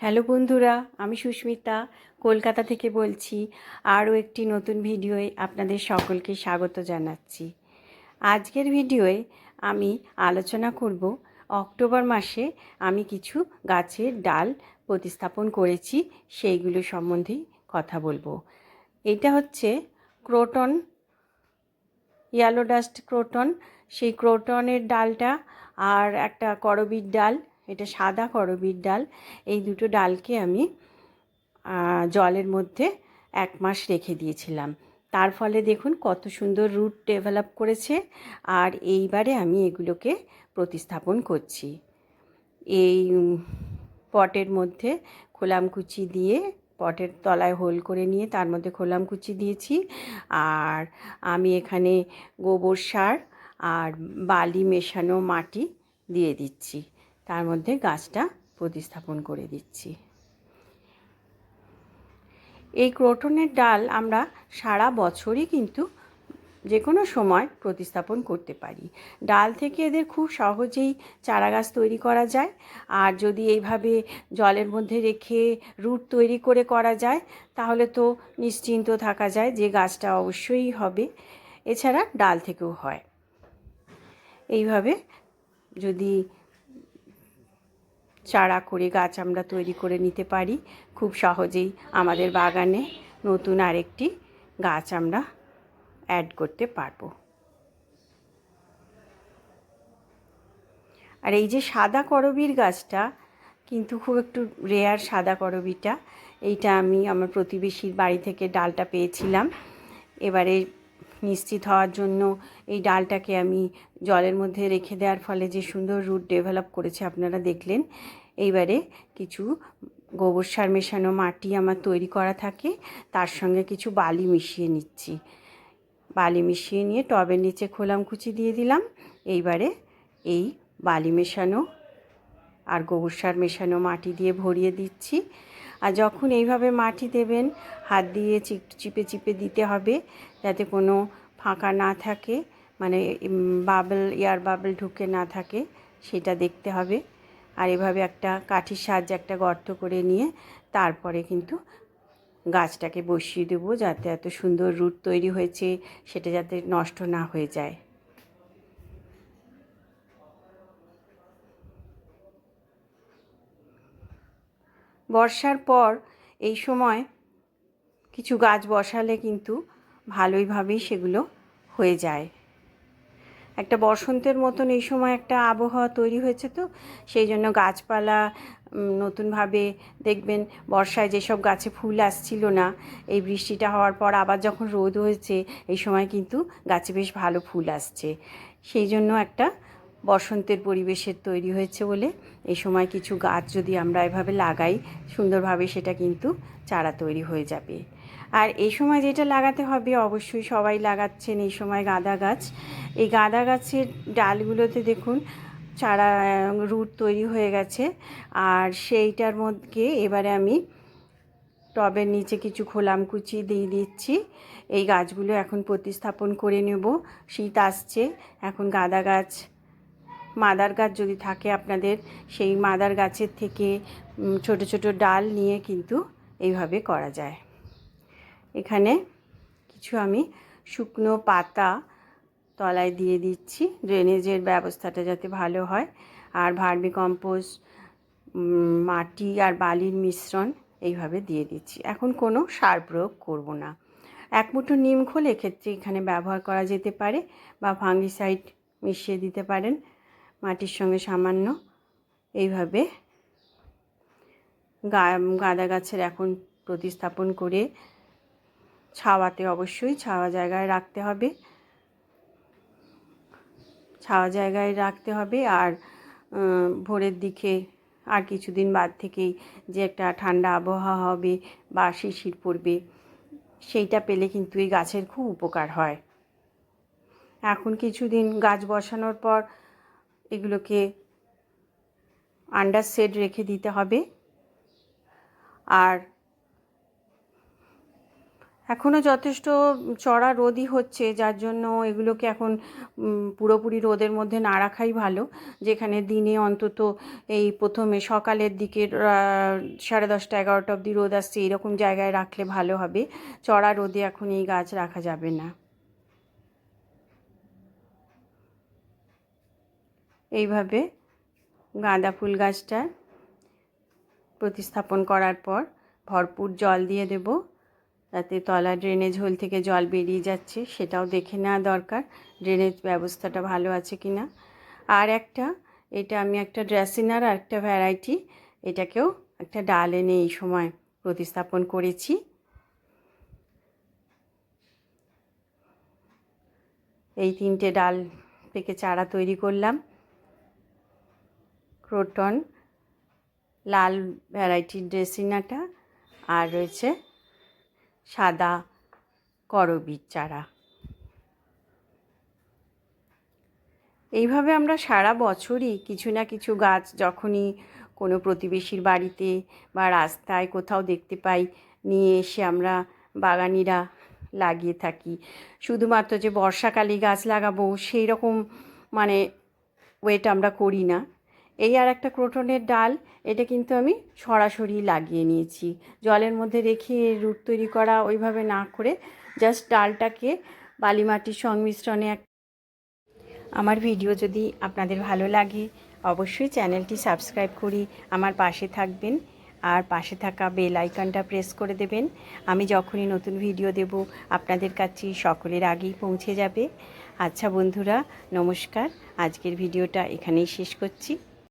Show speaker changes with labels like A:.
A: Hello বন্ধুরা, আমি সুস্মিতা, কলকাতা থেকে বলছি। আরও একটি নতুন ভিডিওয়ে আপনাদের সকলকে স্বাগত জানাচ্ছি। আজকের ভিডিওয়ে আমি আলোচনা করব, অক্টোবর মাসে আমি কিছু গাছের ডাল প্রতিস্থাপন করেছি, সেইগুলো সম্বন্ধে কথা বলব। এটা হচ্ছে ক্রোটন ইয়ালো ডাস্ট ক্রোটন। সেই ক্রোটনের ডালটা আর একটা করবির ডাল এটা সাদা করবির ডাল। এই দুটো ডালকে আমি জলের মধ্যে এক মাস রেখে দিয়েছিলাম। তার ফলে দেখুন কত সুন্দর রুট ডেভেলপ করেছে আর এইবারে আমি এগুলোকে প্রতিস্থাপন করছি। এই পটের মধ্যে খোলামকুচি দিয়ে, পটের তলায় হোল করে নিয়ে তার মধ্যে খোলামকুচি দিয়েছি। আর আমি এখানে গোবর সার আর বালি মেশানো মাটি দিয়ে দিচ্ছি। তার মধ্যে গাছটা প্রতিস্থাপন করে দিচ্ছি। এই ক্রোটনের ডাল আমরা সারা বছরই কিন্তু যে কোনো সময় প্রতিস্থাপন করতে পারি। ডাল থেকে এদের খুব সহজেই চারা গাছ তৈরি করা যায়। আর যদি এইভাবে জলের মধ্যে রেখে রুট তৈরি করে করা যায়, তাহলে তো নিশ্চিন্ত থাকা যায় যে গাছটা অবশ্যই হবে। এছাড়া ডাল থেকেও হয়। এইভাবে যদি চারা করে গাছ আমরা তৈরি করে নিতে পারি। খুব সহজেই আমাদের বাগানে নতুন আরেকটি গাছ আমরা অ্যাড করতে পারব। আর এই যে সাদা করবির গাছটা, কিন্তু খুব একটু রেয়ার সাদা করবিটা, এইটা আমি আমার প্রতিবেশীর বাড়ি থেকে ডালটা পেয়েছিলাম। এবারে নিশ্চিত হওয়ার জন্য এই ডালটাকে আমি জলের মধ্যে রেখে দেওয়ার ফলে যে সুন্দর রুট ডেভেলপ করেছে আপনারা দেখলেন। এইবারে কিছু গোবর সার মেশানো মাটি আমার তৈরি করা থাকে, তার সঙ্গে কিছু বালি মিশিয়ে নিচ্ছি। বালি মিশিয়ে নিয়ে টবের নিচে খোলাম কুচি দিয়ে দিলাম। এইবারে এই বালি মেশানো আর গোবর সার মেশানো মাটি দিয়ে ভরিয়ে দিচ্ছি। আর যখন এইভাবে মাটি দেবেন, হাত দিয়ে চিপে চিপে দিতে হবে যাতে কোনো ফাঁকা না থাকে মানে বাবল এয়ার বাবল ঢুকে না থাকে, সেটা দেখতে হবে। আর এভাবে একটা কাঠির সাহায্যে একটা গর্ত করে নিয়ে তারপরে কিন্তু গাছটাকে বসিয়ে দেবো যাতে এত সুন্দর রুট তৈরি হয়েছে, সেটা যাতে নষ্ট না হয়ে যায়। বর্ষার পর এই সময় কিছু গাছ বসালে কিন্তু ভালোইভাবেই সেগুলো হয়ে যায়। একটা বসন্তের মতন এই সময় একটা আবহাওয়া তৈরি হয়েছে তো, সেই জন্য গাছপালা নতুনভাবে দেখবেন বর্ষায় যেসব গাছে ফুল আসছিল না, এই বৃষ্টিটা হওয়ার পর আবার যখন রোদ হয়েছে, এই সময় কিন্তু গাছে বেশ ভালো ফুল আসছে। সেই জন্য একটা বসন্তের পরিবেশের তৈরি হয়েছে বলে এই সময় কিছু গাছ যদি আমরা এভাবে লাগাই, সুন্দরভাবে সেটা কিন্তু চারা তৈরি হয়ে যাবে। আর এই সময় যেটা লাগাতে হবে, অবশ্যই সবাই লাগাচ্ছেন এই সময় গাঁদা গাছ। এই গাঁদা গাছের ডালগুলোতে দেখুন, চারা রুট তৈরি হয়ে গেছে। আর সেইটার মধ্যে এবারে আমি টবের নিচে কিছু খোলাম কুচি দিয়ে দিচ্ছি। এই গাছগুলো এখন প্রতিস্থাপন করে নেব। শীত আসছে, এখন গাঁদা গাছ মাদার গাছ যদি থাকে আপনাদের, সেই মাদার গাছের থেকে ছোট ছোট ডাল নিয়ে কিন্তু এইভাবে করা যায়। এখানে কিছু আমি শুকনো পাতা তলায় দিয়ে দিচ্ছি ড্রেনেজের ব্যবস্থাটা যাতে ভালো হয়। আর ভার্মি কম্পোস্ট মাটি আর বালির মিশ্রণ এইভাবে দিয়ে দিচ্ছি। এখন কোনো সার প্রয়োগ করব না। এক মুঠো নিম খোল এক্ষেত্রে এখানে ব্যবহার করা যেতে পারে বা ফাঙ্গিসাইড মিশিয়ে দিতে পারেন। মাটির সঙ্গে সামান্য এইভাবে গাঁদা গাছের এখন প্রতিস্থাপন করে ছাওয়াতে অবশ্যই ছাওয়া জায়গায় রাখতে হবে। ছাওয়া জায়গায় রাখতে হবে আর ভোরের দিকে আর কিছুদিন বাদ থেকেই যে একটা ঠান্ডা আবহাওয়া হবে বা শিশির পড়বে, সেইটা পেলে কিন্তু এই গাছের খুব উপকার হয়। এখন কিছুদিন গাছ বসানোর পর এগুলোকে আন্ডার সেড রেখে দিতে হবে। আর এখনও যথেষ্ট চড়া রোদই হচ্ছে, যার জন্য এগুলোকে এখন পুরোপুরি রোদের মধ্যে না রাখাই ভালো। যেখানে দিনে অন্তত এই প্রথমে সকালের দিকে সাড়ে দশটা, এগারোটা অবধি রোদ আসছে, এরকম জায়গায় রাখলে ভালো হবে। চড়া রোদে এখন এই গাছ রাখা যাবে না। এইভাবে গাঁদা ফুল গাছটা প্রতিস্থাপন করার পর ভরপুর জল দিয়ে দেব। যাতে তলা ড্রেনেজ হোল থেকে জল বেরিয়ে যাচ্ছে, সেটাও দেখে নেওয়া দরকার ড্রেনেজ ব্যবস্থাটা ভালো আছে কি না। আর একটা, এটা আমি একটা ড্রেসিনার আর একটা ভ্যারাইটি, এটাকেও একটা ডাল এনে এই সময় প্রতিস্থাপন করেছি। এই তিনটে ডাল থেকে চারা তৈরি করলাম। ক্রোটন, লাল ভ্যারাইটির ড্রেসিনাটা আর রয়েছে সাদা করবীর চারা। এইভাবে আমরা সারা বছরই কিছু না কিছু গাছ যখনই কোনো প্রতিবেশীর বাড়িতে বা রাস্তায় কোথাও দেখতে পাই, নিয়ে এসে আমরা বাগানিরা লাগিয়ে থাকি। শুধুমাত্র যে বর্ষাকালে গাছ লাগাবো সেই রকম মানে ওয়েট আমরা করি না। এই আর একটা ক্রোটনের ডাল, এটা কিন্তু আমি সরাসরি লাগিয়ে নিয়েছি। জলের মধ্যে রেখে রুট তৈরি করা ওইভাবে না করে জাস্ট ডালটাকে বালি মাটির সংমিশ্রণে এক আমার ভিডিও যদি আপনাদের ভালো লাগে, অবশ্যই চ্যানেলটি সাবস্ক্রাইব করি আমার পাশে থাকবেন আর পাশে থাকা বেল আইকনটা প্রেস করে দেবেন। আমি যখনই নতুন ভিডিও দেব, আপনাদের কাছে সকলের আগেই পৌঁছে যাবে। আচ্ছা বন্ধুরা, নমস্কার। আজকের ভিডিওটা এখানেই শেষ করছি।